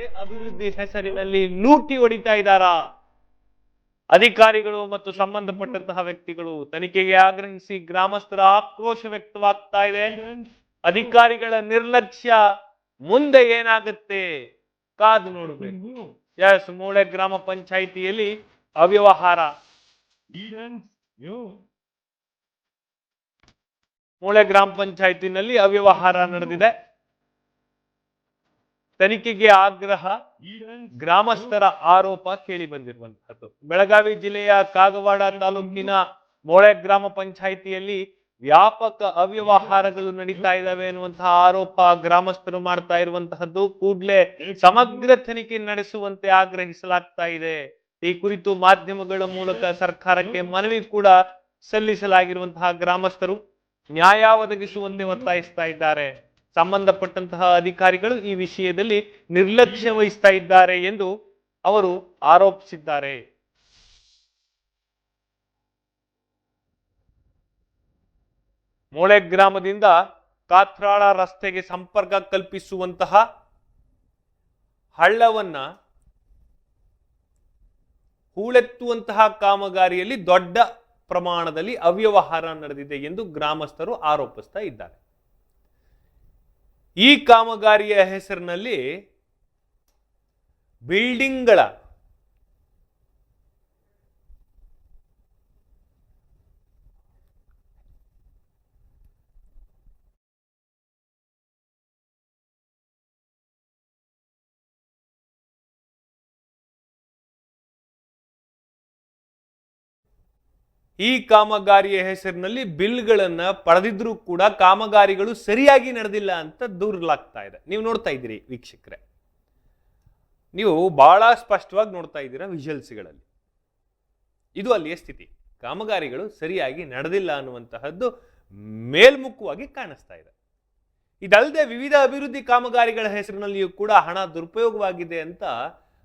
ಅಭಿವೃದ್ಧಿ ಹೆಸರಿನಲ್ಲಿ ಲೂಟಿ ಹೊಡಿತಾ ಇದ್ದಾರಾ? ಅಧಿಕಾರಿಗಳು ಮತ್ತು ಸಂಬಂಧಪಟ್ಟಂತಹ ವ್ಯಕ್ತಿಗಳು ತನಿಖೆಗೆ ಆಗ್ರಹಿಸಿ ಗ್ರಾಮಸ್ಥರ ಆಕ್ರೋಶ ವ್ಯಕ್ತವಾಗ್ತಾ ಇದೆ. ಅಧಿಕಾರಿಗಳ ನಿರ್ಲಕ್ಷ್ಯ ಮುಂದೆ ಏನಾಗುತ್ತೆ? ಕಾದು ನೋಡಬೇಕು. ಎಸ್, ಮೂಳೆ ಗ್ರಾಮ ಪಂಚಾಯಿತಿಯಲ್ಲಿ ಅವ್ಯವಹಾರ. ಮೂಳೆ ಗ್ರಾಮ ಪಂಚಾಯಿತಿನಲ್ಲಿ ಅವ್ಯವಹಾರ ನಡೆದಿದೆ. ತನಿಖೆಗೆ ಆಗ್ರಹ ಗ್ರಾಮಸ್ಥರ ಆರೋಪ ಕೇಳಿ ಬಂದಿರುವಂತಹದ್ದು. ಬೆಳಗಾವಿ ಜಿಲ್ಲೆಯ ಕಾಗವಾಡ ತಾಲೂಕಿನ ಮೊಳೆ ಗ್ರಾಮ ಪಂಚಾಯಿತಿಯಲ್ಲಿ ವ್ಯಾಪಕ ಅವ್ಯವಹಾರಗಳು ನಡೀತಾ ಇದ್ದಾವೆ ಎನ್ನುವಂತಹ ಆರೋಪ ಗ್ರಾಮಸ್ಥರು ಮಾಡ್ತಾ ಇರುವಂತಹದ್ದು. ಕೂಡಲೇ ಸಮಗ್ರ ತನಿಖೆ ನಡೆಸುವಂತೆ ಆಗ್ರಹಿಸಲಾಗ್ತಾ ಇದೆ. ಈ ಕುರಿತು ಮಾಧ್ಯಮಗಳ ಮೂಲಕ ಸರ್ಕಾರಕ್ಕೆ ಮನವಿ ಕೂಡ ಸಲ್ಲಿಸಲಾಗಿರುವಂತಹ ಗ್ರಾಮಸ್ಥರು ನ್ಯಾಯ ಒದಗಿಸುವಂತೆ ಒತ್ತಾಯಿಸ್ತಾ ಇದ್ದಾರೆ. ಸಂಬಂಧಪಟ್ಟಂತಹ ಅಧಿಕಾರಿಗಳು ಈ ವಿಷಯದಲ್ಲಿ ನಿರ್ಲಕ್ಷ್ಯ ವಹಿಸ್ತಾ ಇದ್ದಾರೆ ಎಂದು ಅವರು ಆರೋಪಿಸಿದ್ದಾರೆ. ಮೂಳೆ ಗ್ರಾಮದಿಂದ ಕಾತ್ರಾಳ ರಸ್ತೆಗೆ ಸಂಪರ್ಕ ಕಲ್ಪಿಸುವಂತಹ ಹಳ್ಳವನ್ನ ಹೂಳೆತ್ತುವಂತಹ ಕಾಮಗಾರಿಯಲ್ಲಿ ದೊಡ್ಡ ಪ್ರಮಾಣದಲ್ಲಿ ಅವ್ಯವಹಾರ ನಡೆದಿದೆ ಎಂದು ಗ್ರಾಮಸ್ಥರು ಆರೋಪಿಸ್ತಾ ಇದ್ದಾರೆ. ಈ ಕಾಮಗಾರಿಯ ಹೆಸರಿನಲ್ಲಿ ಬಿಲ್ಡಿಂಗ್ಗಳ ಈ ಕಾಮಗಾರಿಯ ಹೆಸರಿನಲ್ಲಿ ಬಿಲ್ಗಳನ್ನ ಪಡೆದಿದ್ರೂ ಕೂಡ ಕಾಮಗಾರಿಗಳು ಸರಿಯಾಗಿ ನಡೆದಿಲ್ಲ ಅಂತ ದೂರಲಾಗ್ತಾ ಇದೆ. ನೀವು ನೋಡ್ತಾ ಇದ್ದೀರಿ ವೀಕ್ಷಕರೇ. ನೀವು ಬಹಳ ಸ್ಪಷ್ಟವಾಗಿ ನೋಡ್ತಾ ಇದ್ದೀರಾ ವಿಜುವಲ್ಸ್ಗಳಲ್ಲಿ. ಇದು ಅಲ್ಲಿಯ ಸ್ಥಿತಿ. ಕಾಮಗಾರಿಗಳು ಸರಿಯಾಗಿ ನಡೆದಿಲ್ಲ ಅನ್ನುವಂತಹದ್ದು ಮೇಲ್ಮುಖವಾಗಿ ಕಾಣಿಸ್ತಾ ಇದೆ. ಇದಲ್ಲದೆ ವಿವಿಧ ಅಭಿವೃದ್ಧಿ ಕಾಮಗಾರಿಗಳ ಹೆಸರಿನಲ್ಲಿಯೂ ಕೂಡ ಹಣ ದುರುಪಯೋಗವಾಗಿದೆ ಅಂತ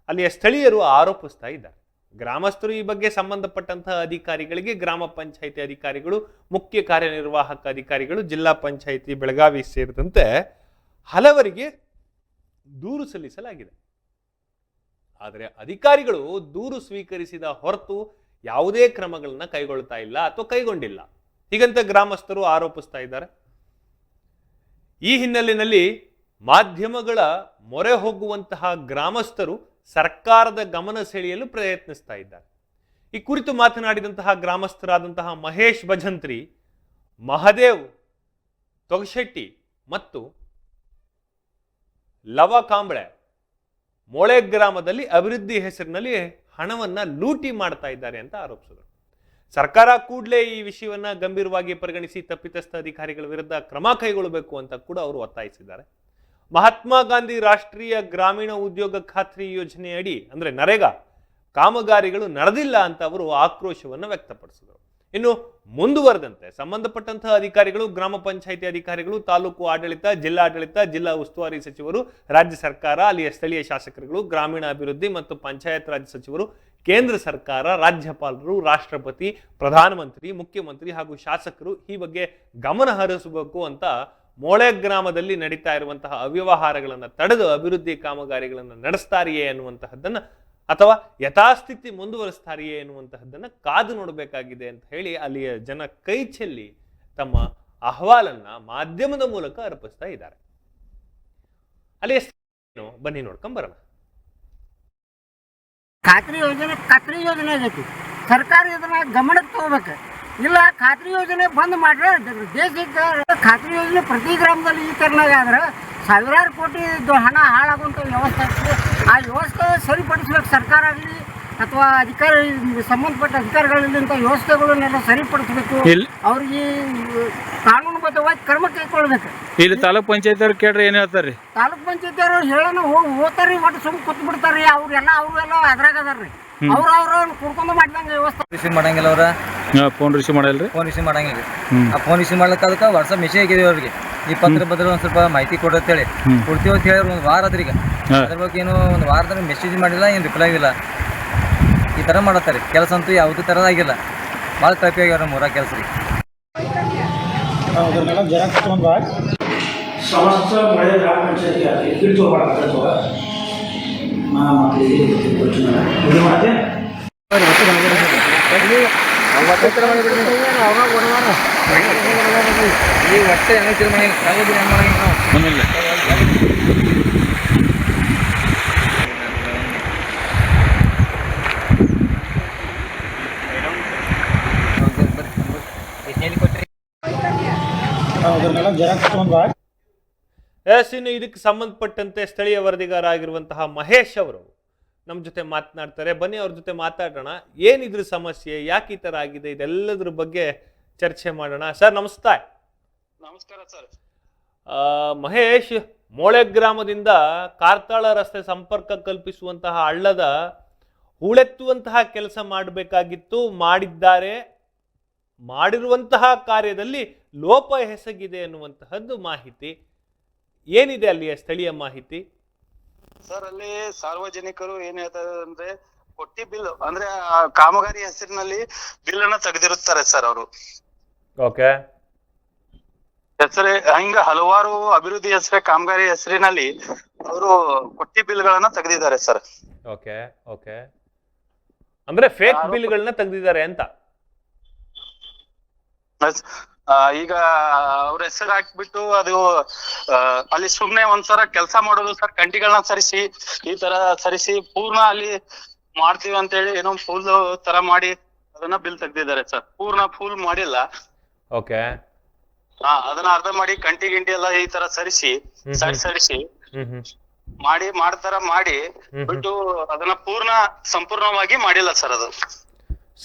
ಅಲ್ಲಿಯ ಸ್ಥಳೀಯರು ಆರೋಪಿಸ್ತಾ ಇದ್ದಾರೆ. ಗ್ರಾಮಸ್ಥರು ಈ ಬಗ್ಗೆ ಸಂಬಂಧಪಟ್ಟಂತಹ ಅಧಿಕಾರಿಗಳಿಗೆ ಗ್ರಾಮ ಪಂಚಾಯಿತಿ ಅಧಿಕಾರಿಗಳು, ಮುಖ್ಯ ಕಾರ್ಯನಿರ್ವಾಹಕ ಅಧಿಕಾರಿಗಳು, ಜಿಲ್ಲಾ ಪಂಚಾಯಿತಿ, ಬೆಳಗಾವಿ ಸೇರಿದಂತೆ ಹಲವರಿಗೆ ದೂರು ಸಲ್ಲಿಸಲಾಗಿದೆ. ಆದರೆ ಅಧಿಕಾರಿಗಳು ದೂರು ಸ್ವೀಕರಿಸಿದ ಹೊರತು ಯಾವುದೇ ಕ್ರಮಗಳನ್ನ ಕೈಗೊಳ್ತಾ ಇಲ್ಲ ಅಥವಾ ಕೈಗೊಂಡಿಲ್ಲ. ಹೀಗಂತ ಗ್ರಾಮಸ್ಥರು ಆರೋಪಿಸ್ತಾ ಇದ್ದಾರೆ. ಈ ಹಿನ್ನೆಲೆಯಲ್ಲಿ ಮಾಧ್ಯಮಗಳ ಮೊರೆ ಹೋಗುವಂತಹ ಗ್ರಾಮಸ್ಥರು ಸರ್ಕಾರದ ಗಮನ ಸೆಳೆಯಲು ಪ್ರಯತ್ನಿಸ್ತಾ ಇದ್ದಾರೆ. ಈ ಕುರಿತು ಮಾತನಾಡಿದಂತಹ ಗ್ರಾಮಸ್ಥರಾದಂತಹ ಮಹೇಶ್ ಭಜಂತ್ರಿ, ಮಹದೇವ್, ತೊಗಶೆಟ್ಟಿ ಮತ್ತು ಲವ ಕಾಂಬಳೆ ಮೊಳೆ ಗ್ರಾಮದಲ್ಲಿ ಅಭಿವೃದ್ಧಿ ಹೆಸರಿನಲ್ಲಿ ಹಣವನ್ನು ಲೂಟಿ ಮಾಡ್ತಾ ಇದ್ದಾರೆ ಅಂತ ಆರೋಪಿಸಿದರು. ಸರ್ಕಾರ ಕೂಡಲೇ ಈ ವಿಷಯವನ್ನು ಗಂಭೀರವಾಗಿ ಪರಿಗಣಿಸಿ ತಪ್ಪಿತಸ್ಥ ಅಧಿಕಾರಿಗಳ ವಿರುದ್ಧ ಕ್ರಮ ಕೈಗೊಳ್ಳಬೇಕು ಅಂತ ಕೂಡ ಅವರು ಒತ್ತಾಯಿಸಿದ್ದಾರೆ. ಮಹಾತ್ಮ ಗಾಂಧಿ ರಾಷ್ಟ್ರೀಯ ಗ್ರಾಮೀಣ ಉದ್ಯೋಗ ಖಾತ್ರಿ ಯೋಜನೆಯಡಿ, ಅಂದ್ರೆ ನರೇಗಾ, ಕಾಮಗಾರಿಗಳು ನಡೆದಿಲ್ಲ ಅಂತ ಅವರು ಆಕ್ರೋಶವನ್ನು ವ್ಯಕ್ತಪಡಿಸಿದರು. ಇನ್ನು ಮುಂದುವರೆದಂತೆ ಸಂಬಂಧಪಟ್ಟಂತಹ ಅಧಿಕಾರಿಗಳು, ಗ್ರಾಮ ಪಂಚಾಯಿತಿ ಅಧಿಕಾರಿಗಳು, ತಾಲೂಕು ಆಡಳಿತ ಜಿಲ್ಲಾಡಳಿತ ಜಿಲ್ಲಾ ಉಸ್ತುವಾರಿ ಸಚಿವರು, ರಾಜ್ಯ ಸರ್ಕಾರ, ಅಲ್ಲಿಯ ಸ್ಥಳೀಯ ಶಾಸಕರುಗಳು ಗ್ರಾಮೀಣ ಅಭಿವೃದ್ಧಿ ಮತ್ತು ಪಂಚಾಯತ್ ರಾಜ್ ಸಚಿವರು, ಕೇಂದ್ರ ಸರ್ಕಾರ, ರಾಜ್ಯಪಾಲರು, ರಾಷ್ಟ್ರಪತಿ, ಪ್ರಧಾನಮಂತ್ರಿ, ಮುಖ್ಯಮಂತ್ರಿ ಹಾಗೂ ಶಾಸಕರು ಈ ಬಗ್ಗೆ ಗಮನ ಹರಿಸಬೇಕು ಅಂತ ಮೊಳೆ ಗ್ರಾಮದಲ್ಲಿ ನಡೀತಾ ಇರುವಂತಹ ಅವ್ಯವಹಾರಗಳನ್ನು ತಡೆದು ಅಭಿವೃದ್ಧಿ ಕಾಮಗಾರಿಗಳನ್ನು ನಡೆಸ್ತಾರೆಯೇ ಅನ್ನುವಂತಹದ್ದನ್ನ ಅಥವಾ ಯಥಾಸ್ಥಿತಿ ಮುಂದುವರಿಸ್ತಾರಿಯೇ ಎನ್ನುವಂತಹದ್ದನ್ನು ಕಾದು ನೋಡಬೇಕಾಗಿದೆ ಅಂತ ಹೇಳಿ ಅಲ್ಲಿಯ ಜನ ಕೈ ಚೆಲ್ಲಿ ತಮ್ಮ ಅಹವಾಲನ್ನ ಮಾಧ್ಯಮದ ಮೂಲಕ ಅರ್ಪಿಸ್ತಾ ಇದ್ದಾರೆ. ಅಲ್ಲಿಯ ಏನು? ಬನ್ನಿ ನೋಡ್ಕೊಂಡ್ ಬರೋಣ. ಖಾತ್ರಿ ಯೋಜನೆ ಖಾತ್ರಿ ಯೋಜನೆ ಆಗೈತಿ. ಸರ್ಕಾರ ಇದನ್ನ ಗಮನಕ್ಕೆ ತಗೋಬೇಕು. ಇಲ್ಲ ಖಾತ್ರಿ ಯೋಜನೆ ಬಂದ್ ಮಾಡ್ರೆ ದೇಶದ ದೇಶಕ್ಕೆ ಖಾತ್ರಿ ಯೋಜನೆ ಪ್ರತಿ ಗ್ರಾಮದಲ್ಲಿ ಈ ಥರನಾಗ ಆದ್ರೆ ಸಾವಿರಾರು ಕೋಟಿ ದ- ಹಣ ಹಾಳಾಗುವಂಥ ವ್ಯವಸ್ಥೆ ಆಗ್ತದೆ. ಆ ವ್ಯವಸ್ಥೆ ಸರಿಪಡಿಸ್ಬೇಕು ಸರ್ಕಾರ ಆಗಲಿ ಅಥವಾ ಅಧಿಕಾರಿ ಸಂಬಂಧಪಟ್ಟ ಅಧಿಕಾರಿಗಳಿಂದ ವ್ಯವಸ್ಥೆಗಳನ್ನೆಲ್ಲ ಸರಿಪಡಿಸ್ಬೇಕು. ಅವ್ರಿಗೆ ಕಾನೂನುಬದ್ಧವಾಗಿ ಕ್ರಮ ಕೈಗೊಳ್ಬೇಕು. ಇಲ್ಲಿ ತಾಲೂಕ್ ಪಂಚಾಯತ್ ಅವ್ರು ಕೇಳ್ರಿ ಏನ್ ಹೇಳ್ತಾರ್ರಿ? ತಾಲೂಕ್ ಪಂಚಾಯತ್ ಅವರು ಹೇಳೋಣ ಹೋಗಿ ಹೋಗ್ತಾರ್ರಿ ಒಟ್ಟು ಸುಮ್ ಕೂತ್ ಬಿಡ್ತಾರ್ರಿ ಅವ್ರೆಲ್ಲ ಅವ್ರೆಲ್ಲ ಅದ್ರಾಗ ಅದಾರ್ರಿ. ಅವ್ರ ಅವ್ರ ಕುಡ್ಕೊಂಡು ಮಾಡಿದಂಗೆ ವ್ಯವಸ್ಥೆ. ಮಾಡಂಗಿಲ್ಲ ಅವ್ರ. ಫೋನ್ ರಿಸೀವ್ ಮಾಡಲ್ಲ ರೀ ಫೋನ್ ರಿಸೀವ್ ಮಾಡಂಗಿಲ್ಲ ಆ ಫೋನ್ ರಿಸೀವ್ ಮಾಡ್ಲಿಕ್ಕೆ ಅದಕ್ಕೆ ವಾಟ್ಸಪ್ ಮೆಸೇಜ್ ಹಾಕಿದೀವಿ ಅವ್ರಿಗೆ. ಈ ಪತ್ರ ಬದ್ರ ಒಂದು ಸ್ವಲ್ಪ ಮಾಹಿತಿ ಕೊಡತ್ತ ಹೇಳಿ. ಕೊಡ್ತೀವಿ ಅಂತ ಹೇಳಿ ಒಂದು ವಾರ ಆದ್ರೀಗ. ಅದ್ರ ಬಗ್ಗೆ ಏನು ಒಂದು ವಾರದಾಗ ಮೆಸೇಜ್ ಮಾಡಿಲ್ಲ ಏನು ರಿಪ್ಲೈ ಇಲ್ಲ ಈ ಥರ ಮಾಡತ್ತಾರೆ ಕೆಲಸ ಅಂತೂ ಯಾವುದೇ ಥರದಾಗಿಲ್ಲ ಭಾಳ ಟೈಪಿ ಆಗ್ಯಾವ ನಮ್ಮ ಮೂರ ಕೆಲಸ ರೀ. ಸಮಸ್ತ ಮಳೆ ಗ್ರಾಮ ಈ ಇನ್ನು ಇದಕ್ಕೆ ಸಂಬಂಧಪಟ್ಟಂತೆ ಸ್ಥಳೀಯ ವರದಿಗಾರ ಆಗಿರುವಂತಹ ಮಹೇಶ್ ಅವರು ನಮ್ಮ ಜೊತೆ ಮಾತನಾಡ್ತಾರೆ. ಬನ್ನಿ ಅವ್ರ ಜೊತೆ ಮಾತಾಡೋಣ. ಏನಿದ್ರು ಸಮಸ್ಯೆ ಯಾಕೆ ಈ ತರ ಆಗಿದೆ ಇದೆಲ್ಲದ್ರ ಬಗ್ಗೆ ಚರ್ಚೆ ಮಾಡೋಣ. ಸರ್ ನಮಸ್ತೆ. ನಮಸ್ಕಾರ ಸರ್. ಆ, ಮಹೇಶ್ ಮೋಳೆ ಗ್ರಾಮದಿಂದ ಕಾರ್ತಾಳ ರಸ್ತೆ ಸಂಪರ್ಕ ಕಲ್ಪಿಸುವಂತಹ ಹಳ್ಳದ ಹೂಳೆತ್ತುವಂತಹ ಕೆಲಸ ಮಾಡಬೇಕಾಗಿತ್ತು. ಮಾಡಿದ್ದಾರೆ. ಮಾಡಿರುವಂತಹ ಕಾರ್ಯದಲ್ಲಿ ಲೋಪ ಎಸಗಿದೆ ಅನ್ನುವಂತಹದ್ದು ಮಾಹಿತಿ. ಏನಿದೆ ಅಲ್ಲಿಯ ಸ್ಥಳೀಯ ಮಾಹಿತಿ? ಸರ್ ಅಲ್ಲಿ ಸಾರ್ವಜನಿಕರು ಏನ್ ಹೇಳ್ತಾರೆ ಅಂದ್ರೆ ಕೊಟ್ಟಿ ಬಿಲ್ ಅಂದ್ರೆ ಆ ಕಾಮಗಾರಿ ಹೆಸರಿನಲ್ಲಿ ಬಿಲ್ ಅನ್ನ ತೆಗೆದಿರುತ್ತಾರೆ ಸರ್ ಅವರು. ಓಕೆ ಹೆಸರೇ ಹಿಂಗ ಹಲವಾರು ಅಭಿವೃದ್ಧಿ ಹೆಸರೇ ಕಾಮಗಾರಿ ಹೆಸರಿನಲ್ಲಿ ಅವರು ಕೊಟ್ಟಿ ಬಿಲ್ ಗಳನ್ನ ತೆಗೆದಿದ್ದಾರೆ ಸರ್ ಓಕೆ ಓಕೆ ಅಂದ್ರೆ ಫೇಕ್ ಬಿಲ್ ಬಿಲ್ಗಳನ್ನ ತೆಗೆದಿದ್ದಾರೆ ಅಂತ? ಆ, ಈಗ ಅವ್ರ ಹೆಸರು ಹಾಕ್ಬಿಟ್ಟು ಅದು ಆ, ಅಲ್ಲಿ ಸುಮ್ನೆ ಒಂದ್ಸಲ ಕೆಲಸ ಮಾಡೋದು ಸರ್ ಕಂಟಿಗಳನ್ನ ಸರಿಸಿ ಈ ತರ ಸರಿಸಿ ಪೂರ್ಣ ಅಲ್ಲಿ ಮಾಡ್ತೀವಿ ಅಂತ ಹೇಳಿ ಏನೋ ಫುಲ್ ತರ ಮಾಡಿ ಅದನ್ನ ಬಿಲ್ ತೆಗ್ದಿದ್ದಾರೆ ಸರ್. ಪೂರ್ಣ ಫುಲ್ ಮಾಡಿಲ್ಲ. ಓಕೆ. ಹಾ ಅದನ್ನ ಅರ್ಧ ಮಾಡಿ ಕಂಟಿ ಗಿಂಟಿ ಎಲ್ಲ ಈ ತರ ಸರಿಸಿ ಹ್ಮ್ ಸರಿ ಸರಿಸಿ ಹ್ಮ್ ಹ್ಮ್. ಮಾಡಿ ಮಾಡ್ತಾರ ಮಾಡಿ ಹ್ಮ್. ಬಿಟ್ಟು ಅದನ್ನ ಪೂರ್ಣ ಸಂಪೂರ್ಣವಾಗಿ ಮಾಡಿಲ್ಲ ಸರ್ ಅದು.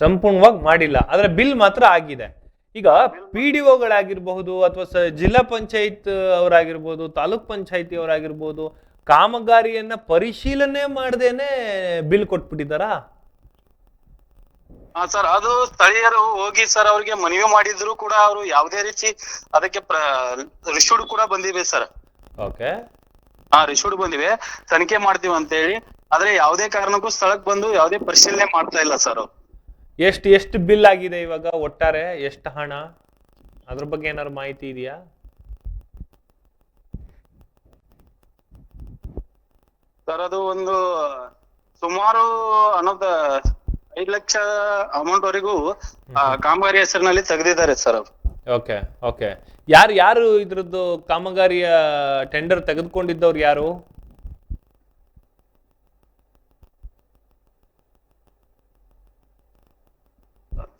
ಸಂಪೂರ್ಣವಾಗಿ ಮಾಡಿಲ್ಲ. ಆದ್ರೆ ಬಿಲ್ ಮಾತ್ರ ಆಗಿದೆ. ಈಗ ಪಿ ಡಿ ಒಗಳಾಗಿರ್ಬಹುದು ಅಥವಾ ಜಿಲ್ಲಾ ಪಂಚಾಯತ್ ಅವರಾಗಿರ್ಬೋದು ತಾಲೂಕ್ ಪಂಚಾಯತಿ ಅವರಾಗಿರ್ಬೋದು ಕಾಮಗಾರಿಯನ್ನ ಪರಿಶೀಲನೆ ಮಾಡದೇನೆ ಬಿಲ್ ಕೊಟ್ಬಿಟ್ಟಿದಾರಾ ಹಾ ಸರ್ ಅದು ಸ್ಥಳೀಯರು ಹೋಗಿ ಸರ್ ಅವ್ರಿಗೆ ಮನವಿ ಮಾಡಿದ್ರು ಕೂಡ ಅವರು ಯಾವುದೇ ರೀತಿ ಅದಕ್ಕೆ ರಿಶೂಡ್ ಕೂಡ ಬಂದಿವೆ ಸರ್. ಓಕೆ. ಹಾ ರಿಶೂಡ್ ಬಂದಿವೆ. ತನಿಖೆ ಮಾಡ್ತೀವಿ ಅಂತ ಹೇಳಿ ಆದ್ರೆ ಯಾವುದೇ ಕಾರಣಕ್ಕೂ ಸ್ಥಳಕ್ಕೆ ಬಂದು ಯಾವುದೇ ಪರಿಶೀಲನೆ ಮಾಡ್ತಾ ಇಲ್ಲ ಸರ್ ಅವ್ರು. ಎಷ್ಟು ಎಷ್ಟು ಬಿಲ್ ಆಗಿದೆ ಇವಾಗ ಒಟ್ಟಾರೆ? ಎಷ್ಟು ಹಣ? ಅದ್ರ ಬಗ್ಗೆ ಏನಾದ್ರು ಮಾಹಿತಿ ಇದೆಯಾ? ಸರ್ ಅದು ಒಂದು ಸುಮಾರು ಅನ್ನೋದ ಐದ್ ಲಕ್ಷ ಅಮೌಂಟ್ ವರೆಗೂ ಕಾಮಗಾರಿ ಹೆಸರಿನಲ್ಲಿ ತೆಗೆದಿದ್ದಾರೆ ಸರ್ ಓಕೆ ಓಕೆ. ಯಾರು ಯಾರು ಇದ್ರದ್ದು ಕಾಮಗಾರಿಯ ಟೆಂಡರ್ ತೆಗೆದುಕೊಂಡಿದ್ದವ್ರು ಯಾರು?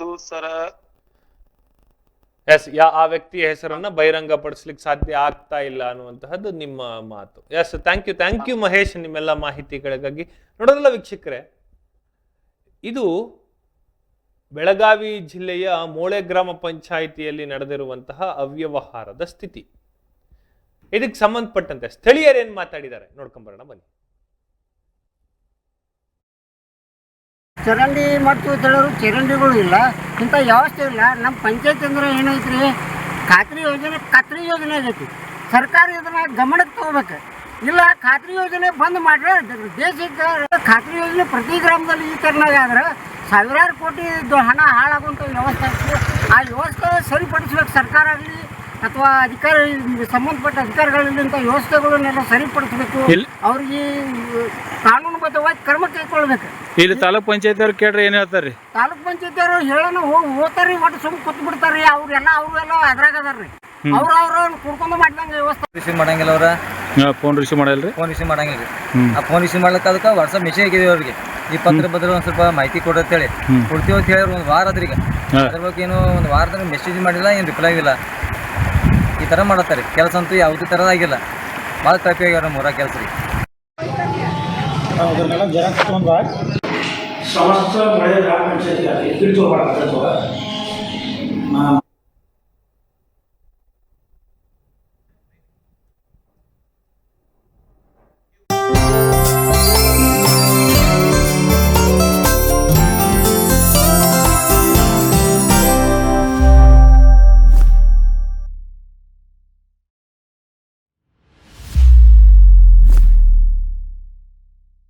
ಅದು ಸರ ಎಸ್ ಯಾ, ಆ ವ್ಯಕ್ತಿಯ ಹೆಸರನ್ನ ಬಹಿರಂಗಪಡಿಸ್ಲಿಕ್ಕೆ ಸಾಧ್ಯ ಆಗ್ತಾ ಇಲ್ಲ ಅನ್ನುವಂತಹದ್ದು ನಿಮ್ಮ ಮಾತು. Yes thank you thank you Mahesh, ನಿಮ್ಮೆಲ್ಲ ಮಾಹಿತಿಗಳಿಗಾಗಿ. ನೋಡೋದಲ್ಲ ವೀಕ್ಷಕರೇ, ಇದು ಬೆಳಗಾವಿ ಜಿಲ್ಲೆಯ ಮೋಳೆ ಗ್ರಾಮ ಪಂಚಾಯಿತಿಯಲ್ಲಿ ನಡೆದಿರುವಂತಹ ಅವ್ಯವಹಾರದ ಸ್ಥಿತಿ. ಇದಕ್ಕೆ ಸಂಬಂಧಪಟ್ಟಂತೆ ಸ್ಥಳೀಯರೇನು ಮಾತಾಡಿದ್ದಾರೆ? ನೋಡ್ಕೊಂಬರೋಣ ಬನ್ನಿ. ಚರಂಡಿ ಮಾಡ್ತೀವಿ ಅಂತ ಹೇಳೋರು ಚರಂಡಿಗಳು ಇಲ್ಲ. ಇಂಥ ವ್ಯವಸ್ಥೆ ಇಲ್ಲ. ನಮ್ಮ ಪಂಚಾಯತ್ ಅಂದ್ರೆ ಏನೈತ್ರಿ? ಖಾತ್ರಿ ಯೋಜನೆ ಖಾತ್ರಿ ಯೋಜನೆ ಆಗೈತಿ. ಸರ್ಕಾರ ಇದನ್ನ ಗಮನಕ್ಕೆ ತಗೋಬೇಕು. ಇಲ್ಲ, ಖಾತ್ರಿ ಯೋಜನೆ ಬಂದ್ ಮಾಡ್ರೆ ದೇಶಕ್ಕೆ ಖಾತ್ರಿ ಯೋಜನೆ ಪ್ರತಿ ಗ್ರಾಮದಲ್ಲಿ ಈ ಥರನಾಗ ಆದ್ರೆ ಸಾವಿರಾರು ಕೋಟಿ ಹಣ ಹಾಳಾಗುವಂಥ ವ್ಯವಸ್ಥೆ ಆ ವ್ಯವಸ್ಥೆ ಸರಿಪಡಿಸ್ಬೇಕು. ಸರ್ಕಾರ ಆಗಲಿ ಅಥವಾ ಅಧಿಕಾರಿ ಸಂಬಂಧಪಟ್ಟ ಅಧಿಕಾರಿಗಳಿಂದ ವ್ಯವಸ್ಥೆಗಳನ್ನೆಲ್ಲ ಸರಿಪಡಿಸಬೇಕು. ಅವ್ರಿಗೆ ಕಾನೂನುಬದ್ಧವಾಗಿ ಕ್ರಮ ಕೈಗೊಳ್ಬೇಕು ಇಲ್ಲಿ ತಾಲೂಕ್ ಪಂಚಾಯತ್ ಅವ್ರು ಕೇಳ್ರಿ ಏನ್ ಹೇಳ್ತಾರ್ರಿ? ತಾಲೂಕ್ ಪಂಚಾಯತ್ ಅವರು ಹೇಳೋಣ ಹೋಗಿ ಹೋಗ್ತಾರ್ರಿ ಒಟ್ಟು ಸುಮ್ ಕೂತ್ ಬಿಡ್ತಾರ್ರಿ. ಅವ್ರೆಲ್ಲ ಅವ್ರೆಲ್ಲ ಅದ್ರಾಗ ಅದಾರ್ರಿ. ಅವ್ರ ಅವ್ರ ಕುಡ್ಕೊಂಡು ಮಾಡ್ದಂಗೆ ವ್ಯವಸ್ಥೆ. ರಿಸೀವ್ ಮಾಡಂಗಿಲ್ಲ ಅವ್ರ? ಫೋನ್ ರಿಸೀವ್ ಮಾಡಲ್ರಿ. ಫೋನ್ ರಿಸೀವ್ ಮಾಡಂಗಿಲ್ಲ. ಆ ಫೋನ್ ರಿಸೀವ್ ಮಾಡ್ಲಿಕ್ಕೆ ಅದಕ್ಕೆ ವಾಟ್ಸಪ್ ಮೆಸೇಜ್ ಹಾಕಿದ್ವಿ ಅವ್ರಿಗೆ. ಈ ಪತ್ರ ಬದ್ರ ಒಂದ್ ಸ್ವಲ್ಪ ಮಾಹಿತಿ ಕೊಡತ್ತೇಳಿ. ಕೊಡ್ತೀವಿ ಅಂತ ಹೇಳಿ ಒಂದು ವಾರ ಅದ್ರಿಗ ಅದ್ರ ಬಗ್ಗೆ ಏನು ಒಂದು ವಾರದ ಮೆಸೇಜ್ ಮಾಡಿಲ್ಲ ಏನು ರಿಪ್ಲೈ ಇಲ್ಲ ಈ ಥರ ಮಾಡತ್ತಾರೆ. ಕೆಲಸ ಅಂತೂ ಯಾವುದೇ ಆಗಿಲ್ಲ. ಭಾಳ ತಪ್ಪಿ ಆಗ್ಯಾರ ಮೂರ ಕೆಲಸ ರೀ. ಸಮಸ್ತ ಮಳೆ ಗ್ರಾಮ ಪಂಚಾಯತ್ ನಾ